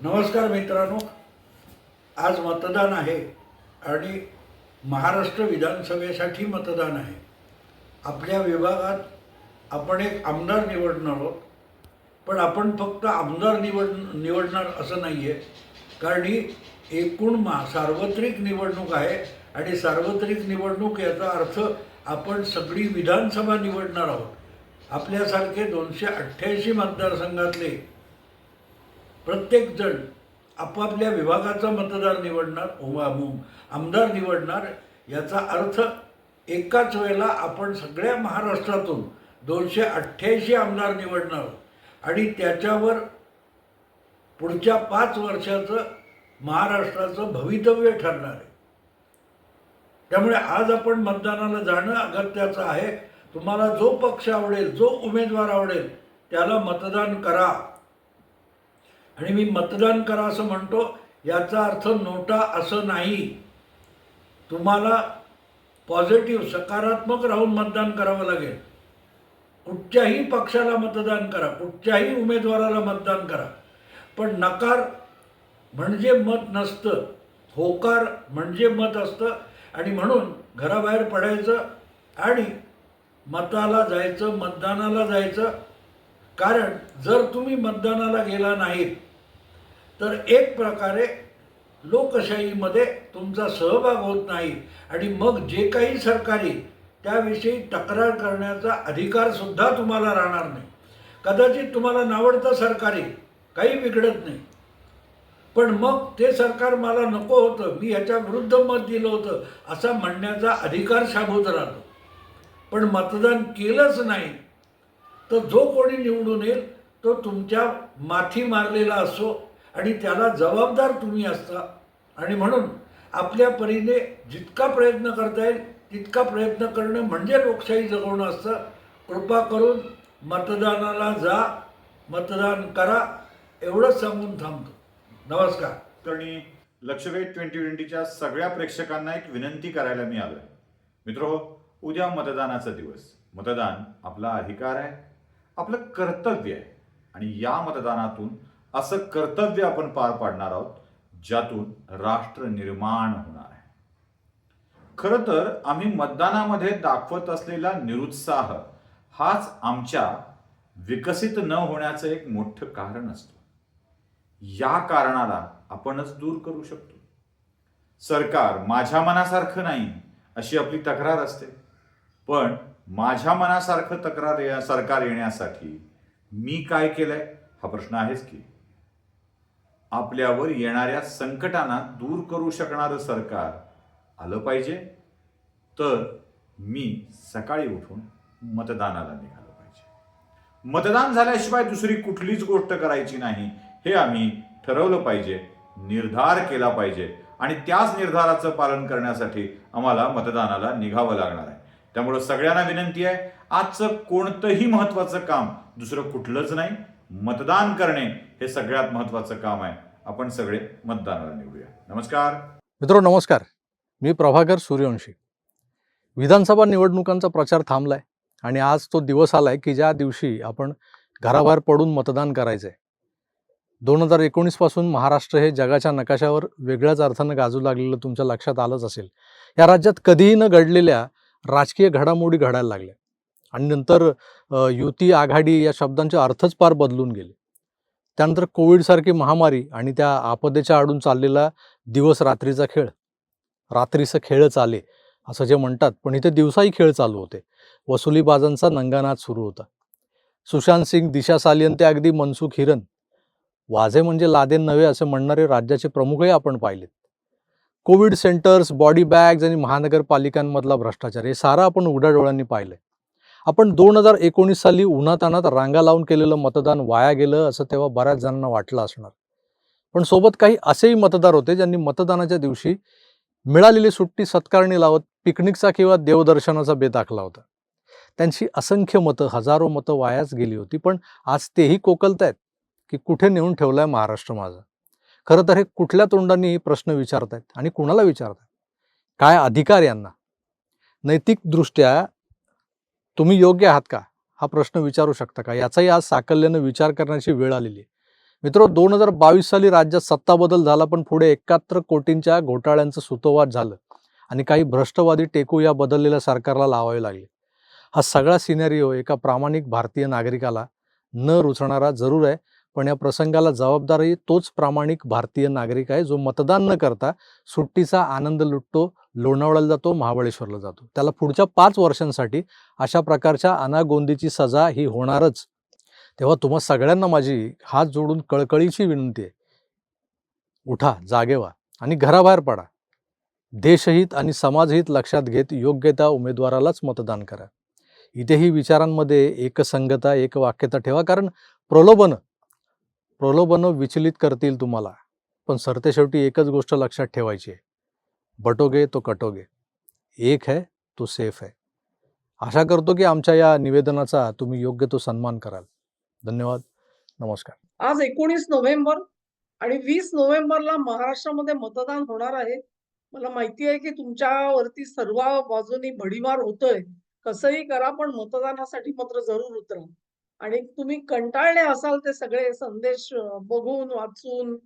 नमस्कार मित्रांनो. आज मतदान आहे आणि महाराष्ट्र विधानसभेसाठी मतदान आहे. आपल्या विभागात आपण एक आमदार निवडणार आहोत. पण आपण फक्त आमदार निवड निवडणार असं नाही आहे कारण ही एकूण मा सार्वत्रिक निवडणूक आहे आणि सार्वत्रिक निवडणूक याचा अर्थ आपण सगळी विधानसभा निवडणार आहोत. आपल्यासारखे दोनशे अठ्ठ्याऐंशी मतदारसंघातले प्रत्येकजण आपापल्या विभागाचा मतदार निवडणार उम- आमदार निवडणार याचा अर्थ एकाच वेळेला आपण सगळ्या महाराष्ट्रातून दोनशे अठ्ठ्याऐंशी आमदार निवडणार आणि त्याच्यावर पुढच्या पाच वर्षाचं महाराष्ट्राचं भवितव्य ठरणार आहे. त्यामुळे आज आपण मतदानाला जाणं अगत्याचं आहे. तुम्हाला जो पक्ष आवडेल जो उमेदवार आवडेल त्याला मतदान करा. आणि मी मतदान करा असं म्हणतो याचा अर्थ नोटा असं नाही. तुम्हाला पॉझिटिव्ह सकारात्मक राहून मतदान करावं लागेल. कुठच्याही पक्षाला मतदान करा कुठच्याही उमेदवाराला मतदान करा. पण नकार म्हणजे मत नसतं होकार म्हणजे मत असतं. आणि म्हणून घराबाहेर पडायचं आणि मताला जायचं मतदानाला जायचं. कारण जर तुम्ही मतदानाला गेला नाहीत तर एक प्रकारे लोकशाहीमध्ये तुमचा सहभाग होत नाही आणि मग जे काही सरकारी त्याविषयी तक्रार करण्याचा अधिकारसुद्धा तुम्हाला राहणार नाही. कदाचित तुम्हाला नावडतं सरकारी काही बिघडत नाही. पण मग ते सरकार मला नको होतं मी ह्याच्या विरुद्ध मत दिलं होतं असा म्हणण्याचा अधिकार शाबूत राहतो. पण मतदान केलंच नाही तर जो कोणी निवडून येईल तो तुमच्या माथी मारलेला असो आणि त्याला जबाबदार तुम्ही असता. आणि म्हणून आपल्या परीने जितका प्रयत्न करता येईल तितका प्रयत्न करणं म्हणजे लोकशाही जगवणं असतं. कृपा करून मतदानाला जा मतदान करा एवढंच सांगून थांबतो. नमस्कार. करणी लक्षवेध ट्वेंटी ट्वेंटीच्या सगळ्या प्रेक्षकांना एक विनंती करायला मी आलोय. मित्र हो, उद्या मतदानाचा दिवस. मतदान आपला अधिकार आहे आपलं कर्तव्य आहे. आणि या मतदानातून असं कर्तव्य आपण पार पाडणार आहोत ज्यातून राष्ट्र निर्माण होणार आहे. खरं तर आम्ही मतदानामध्ये दाखवत असलेला निरुत्साह हाच आमच्या विकसित न होण्याचं एक मोठं कारण असतं. या कारणाला आपणच दूर करू शकतो. सरकार माझ्या मनासारखं नाही अशी आपली तक्रार असते. पण माझ्या मनासारखं तक्रार सरकार येण्यासाठी मी काय केलंय हा प्रश्न आहेच की आपल्यावर येणाऱ्या संकटांना दूर करू शकणारं सरकार आलं पाहिजे. तर मी सकाळी उठून मतदानाला निघालो पाहिजे. मतदान झाल्याशिवाय दुसरी कुठलीच गोष्ट करायची नाही. हे आम्ही ठरवलं पाहिजे निर्धार केला पाहिजे आणि त्याच निर्धाराचं पालन करण्यासाठी आम्हाला मतदानाला निघावं लागणार आहे. त्यामुळं सगळ्यांना विनंती आहे आजचं कोणतंही महत्त्वाचं काम दुसरं कुठलंच नाही. मतदान करणे हे सगळ्यात महत्त्वाचं काम आहे. आपण सगळे मतदानाला निवडूया. नमस्कार. मित्रो नमस्कार. मी प्रभाकर सूर्यवंशी. विधानसभा निवडणुकांचा प्रचार थांबलाय आणि आज तो दिवस आलाय की ज्या दिवशी आपण घराबाहेर पडून मतदान करायचंय. दोन हजार एकोणीसपासून महाराष्ट्र हे जगाच्या नकाशावर वेगळ्याच अर्थानं गाजू लागलेलं तुमच्या लक्षात आलंच असेल. या राज्यात कधीही न घडलेल्या राजकीय घडामोडी घडायला लागल्या. आणि नंतर युती आघाडी या शब्दांचे अर्थच फार बदलून गेले. त्यानंतर कोविडसारखी महामारी आणि त्या आपदेच्या आडून चाललेला दिवस रात्रीचा खेळ रात्रीचं खेळच आले असं जे म्हणतात पण इथे दिवसाही खेळ चालू होते. वसुलीबाजांचा नंगानाच सुरू होता. सुशांत सिंग दिशा सालियन ते अगदी मनसुख हिरन. वाझे म्हणजे लादेन नव्हे असे म्हणणारे राज्याचे प्रमुखही आपण पाहिलेत. कोविड सेंटर्स बॉडी बॅग्स आणि महानगरपालिकांमधला भ्रष्टाचार हे सारं आपण उघड्या डोळ्यांनी पाहिलं आपण दोन हजार एकोणीस साली उन्हातानात रांगा लावून केलेलं मतदान वाया गेलं असं तेव्हा बऱ्याच जणांना वाटलं असणार. पण सोबत काही असेही मतदार होते ज्यांनी मतदानाच्या दिवशी मिळालेली सुट्टी सत्कारणी लावत पिकनिकचा किंवा देवदर्शनाचा बेत आखला होता. त्यांची असंख्य मतं हजारो मतं वायाच गेली होती पण आज तेही कोकलतायत की कुठे नेऊन ठेवलाय महाराष्ट्र माझा? खरं तर हे कुठल्या तोंडांनी प्रश्न प्रश्न विचारतायत आणि कुणाला विचारतायत? काय अधिकार यांना? नैतिकदृष्ट्या तुम्ही योग्य आहात का? हा प्रश्न विचारू शकता का? याचाही आज साकल्यानं विचार करण्याची वेळ आलेली आहे. मित्र दोन हजार बावीस साली राज्यात सत्ता बदल झाला पण पुढे एकाहत्तर कोटींच्या घोटाळ्यांचं सुतोवाद झालं आणि काही भ्रष्टवादी टेकू या बदललेल्या सरकारला लावावे लागले. हा सगळा सिनेरिओ एका प्रामाणिक भारतीय नागरिकाला न रुचणारा जरूर आहे पण या प्रसंगाला जबाबदारही तोच प्रामाणिक भारतीय नागरिक आहे जो मतदान न करता सुट्टीचा आनंद लुटतो लोणावळ्याला जातो महाबळेश्वरला जातो. त्याला पुढच्या पाच वर्षांसाठी अशा प्रकारच्या अनागोंदीची सजा ही होणारच. तेव्हा तुम्हा सगळ्यांना माझी हात जोडून कळकळीची विनंती आहे. उठा जागे व्हा आणि घराबाहेर पडा. देशहित आणि समाजहित लक्षात घेत योग्य त्या उमेदवारालाच मतदान करा. इथेही विचारांमध्ये एकसंगता एक वाक्यता ठेवा कारण प्रलोभनं प्रलोभनं विचलित करतील तुम्हाला. पण सरतेशेवटी एकच गोष्ट लक्षात ठेवायची आहे. बटोगे तो कटोगे. एक है तो सेफ है. आशा करतो की आमच्या या निवेदनाचा तुम्ही योग्य तो सन्मान कराल. धन्यवाद. नमस्कार. आज एकोणीस नोव्हेंबर आणि वीस नोव्हेंबरला महाराष्ट्रामध्ये मतदान होणार आहे. मला माहिती आहे की तुमच्यावरती सर्व बाजूनी भडीमार होतोय. कसंही करा पण मतदानासाठी मात्र जरूर उतरा. आणि तुम्ही कंटाळले असाल ते सगळे संदेश बघून वाचून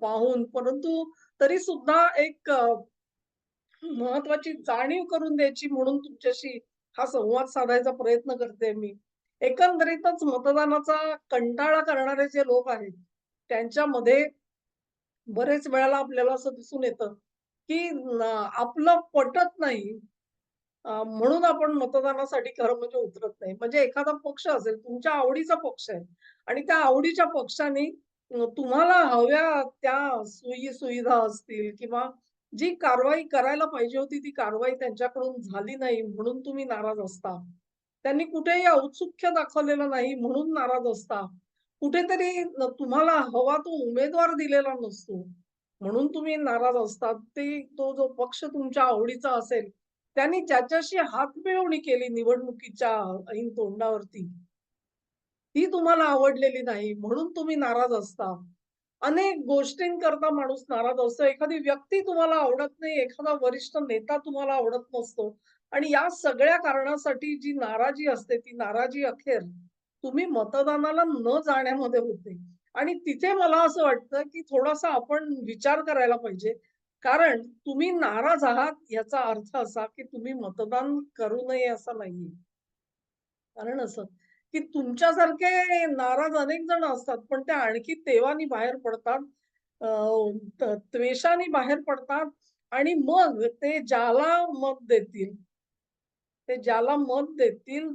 पाहून परंतु तरी सुद्धा एक महत्वाची जाणीव करून द्यायची म्हणून तुमच्याशी हा संवाद साधायचा प्रयत्न करते मी. एकंदरीतच मतदानाचा कंटाळा करणारे जे लोक आहेत त्यांच्यामध्ये बरेच वेळाला आपल्याला असं दिसून येतं की आपलं पटत नाही म्हणून आपण मतदानासाठी खरं म्हणजे उतरत नाही. म्हणजे एखादा पक्ष असेल तुमच्या आवडीचा पक्ष आहे आणि त्या आवडीच्या पक्षाने तुम्हाला हव्या त्या सोयी सुविधा असतील किंवा जी कारवाई करायला पाहिजे होती ती कारवाई त्यांच्याकडून झाली नाही म्हणून तुम्ही नाराज असता. त्यांनी कुठेही औत्सुक्य दाखवलेलं नाही म्हणून नाराज असता. कुठेतरी तुम्हाला हवा तो उमेदवार दिलेला नसतो म्हणून तुम्ही नाराज असतात ते तो जो पक्ष तुमच्या आवडीचा असेल त्यांनी ज्याच्याशी हातमिळवणी केली निवडणुकीच्या ऐन तोंडावरती ती तुम्हाला आवडलेली नाही म्हणून तुम्ही नाराज असता. अनेक गोष्टींकरता माणूस नाराज असतो. एखादी व्यक्ती तुम्हाला आवडत नाही एखादा वरिष्ठ नेता तुम्हाला आवडत नसतो. आणि या सगळ्या कारणासाठी जी नाराजी असते ती नाराजी अखेर तुम्ही मतदानाला न जाण्यामध्ये होते. आणि तिथे मला असं वाटतं की थोडासा आपण विचार करायला पाहिजे. कारण तुम्ही नाराज आहात याचा अर्थ असा की तुम्ही मतदान करू नये असा नाहीये. कारण असं की तुमच्यासारखे नाराज अनेक जण असतात पण ते आणखी तेवानी बाहेर पडतात त्वेषाने बाहेर पडतात आणि मग ते ज्याला मत देतील ते ज्याला मत देतील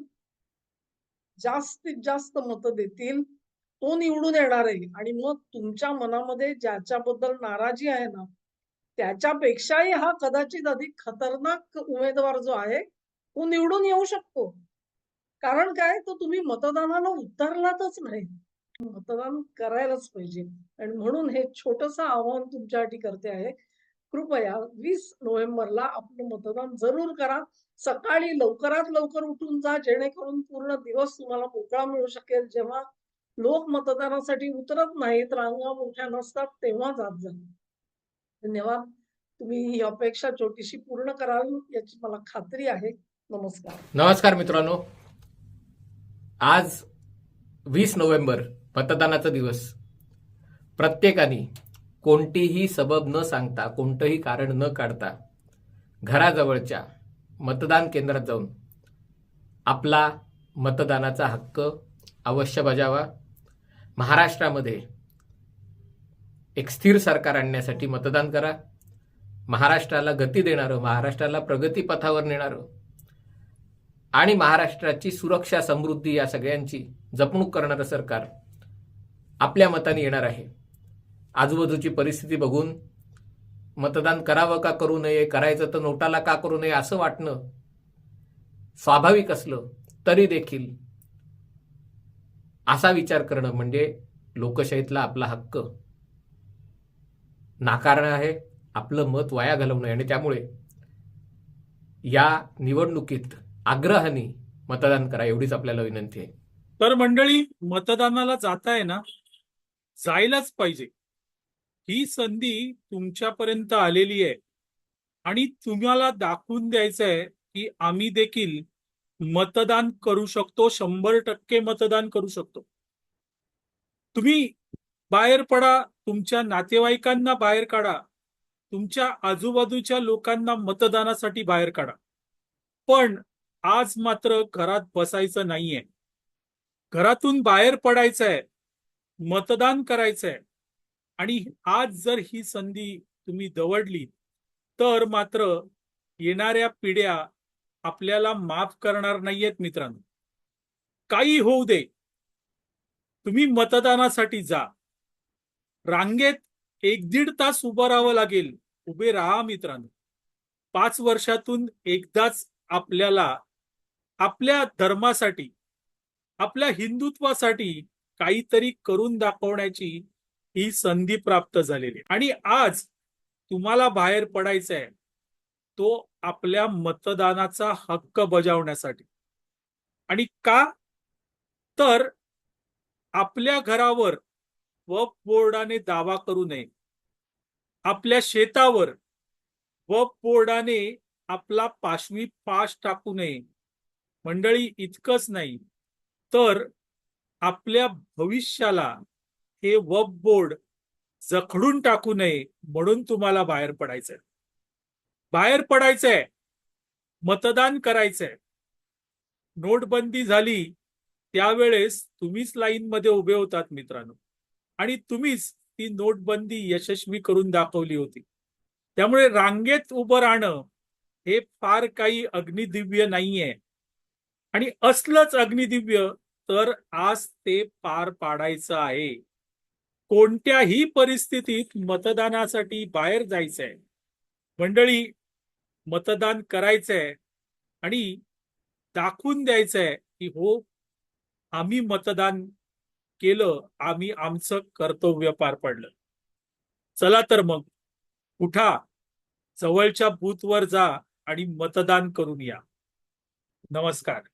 जास्तीत जास्त मत देतील तो निवडून येणार आहे. आणि मग तुमच्या मनामध्ये ज्याच्याबद्दल नाराजी आहे ना त्याच्यापेक्षाही हा कदाचित अधिक खतरनाक उमेदवार जो आहे तो निवडून येऊ शकतो. कारण काय? तर तुम्ही मतदानाला उतरलातच नाही. मतदान करायलाच पाहिजे. आणि म्हणून हे छोटस आव्हान तुमच्यासाठी करते आहे. कृपया वीस नोव्हेंबरला आपलं मतदान जरूर करा. सकाळी लवकरात लवकर उठून जा जेणेकरून पूर्ण दिवस तुम्हाला मोकळा मिळू शकेल. जेव्हा लोक मतदानासाठी उतरत नाहीत रांगा मोठ्या नसतात तेव्हा जात जा. धन्यवाद. तुम्ही ही अपेक्षा छोटीशी पूर्ण करावी याची मला खात्री आहे. नमस्कार. नमस्कार मित्रांनो. आज वीस नोव्हेंबर मतदानाचा दिवस. प्रत्येकाने कोणतीही सबब न सांगता कोणतंही कारण न काढता घराजवळच्या मतदान केंद्रात जाऊन आपला मतदानाचा हक्क अवश्य बजावा. महाराष्ट्रामध्ये एक स्थिर सरकार आणण्यासाठी मतदान करा. महाराष्ट्राला गती देणारं महाराष्ट्राला प्रगतीपथावर नेणारं आणि महाराष्ट्राची सुरक्षा समृद्धी या सगळ्यांची जपणूक करणारं सरकार आपल्या मताने येणार आहे. आजूबाजूची परिस्थिती बघून मतदान करावं का करू नये करायचं तर नोटाला का करू नये असं वाटणं स्वाभाविक असलं तरी देखील असा विचार करणं म्हणजे लोकशाहीतला आपला हक्क नाकारणं आहे आपलं मत वाया घालवणं आणि त्यामुळे या निवडणुकीत आग्रहाने मतदान करा एवढीच आपल्याला विनंती आहे. तर मंडळी मतदानाला जाताय ना जायलाच पाहिजे. ही संधी तुमच्यापर्यंत आलेली आहे. आणि तुम्हाला दाखवून द्यायचं आहे की आम्ही देखील मतदान करू शकतो शंभर टक्के मतदान करू शकतो. तुम्ही बाहेर पडा तुमच्या नातेवाईकांना बाहेर काढा तुमच्या आजूबाजूच्या लोकांना मतदानासाठी बाहेर काढा. पण आज मात्र घरात बसायचं नाहीये. घरातून बाहेर पडायचंय मतदान करायचंय. आणि आज जर ही संधी तुम्ही दवडली तर मात्र येणाऱ्या पिढ्या आपल्याला माफ करणार नाहीयेत मित्रांनो. काही होऊ दे. तुम्ही मतदानासाठी जा. रांगेत एक दीड तास उभं राहावं लागेल. उभे राहा मित्रांनो. पाच वर्षातून एकदाच आपल्याला आपल्या धर्मासाठी आपल्या हिंदुत्वासाठी काहीतरी करून दाखवण्याची ही संधी प्राप्त झालेली आहे. आणि आज तुम्हाला बाहेर पडायचं आहे तो आपल्या मतदानाचा हक्क बजावण्यासाठी. आणि का? तर आपल्या घरावर वक्फ बोर्डाने दावा करू नये. आपल्या शेतावर वक्फ बोर्डाने आपला पाशवी पाश टाकू नये. मंडळी इतकंच नाही तर आपल्या भविष्याला हे वब बोर्ड जखडून टाकू नये म्हणून तुम्हाला बाहेर पडायचंय. बाहेर पडायचंय मतदान करायचंय. नोटबंदी झाली त्यावेळेस तुम्हीच लाईन मध्ये उभे होतात मित्रांनो. आणि तुम्हीच ती नोटबंदी यशस्वी करून दाखवली होती. त्यामुळे रांगेत उभं राहणं हे फार काही अग्निदिव्य नाहीये. आणि असलंच अग्निदिव्य तर आज ते पार पाडायचं आहे. कोणत्याही परिस्थितीत मतदानासाठी बाहेर जायचंय. मंडळी मतदान करायचंय आणि दाखवून द्यायचंय की हो आम्ही मतदान केलं आम्ही आमचं कर्तव्य पार पडलं. चला तर मग उठा जवळच्या बूथवर जा आणि मतदान करून या. नमस्कार.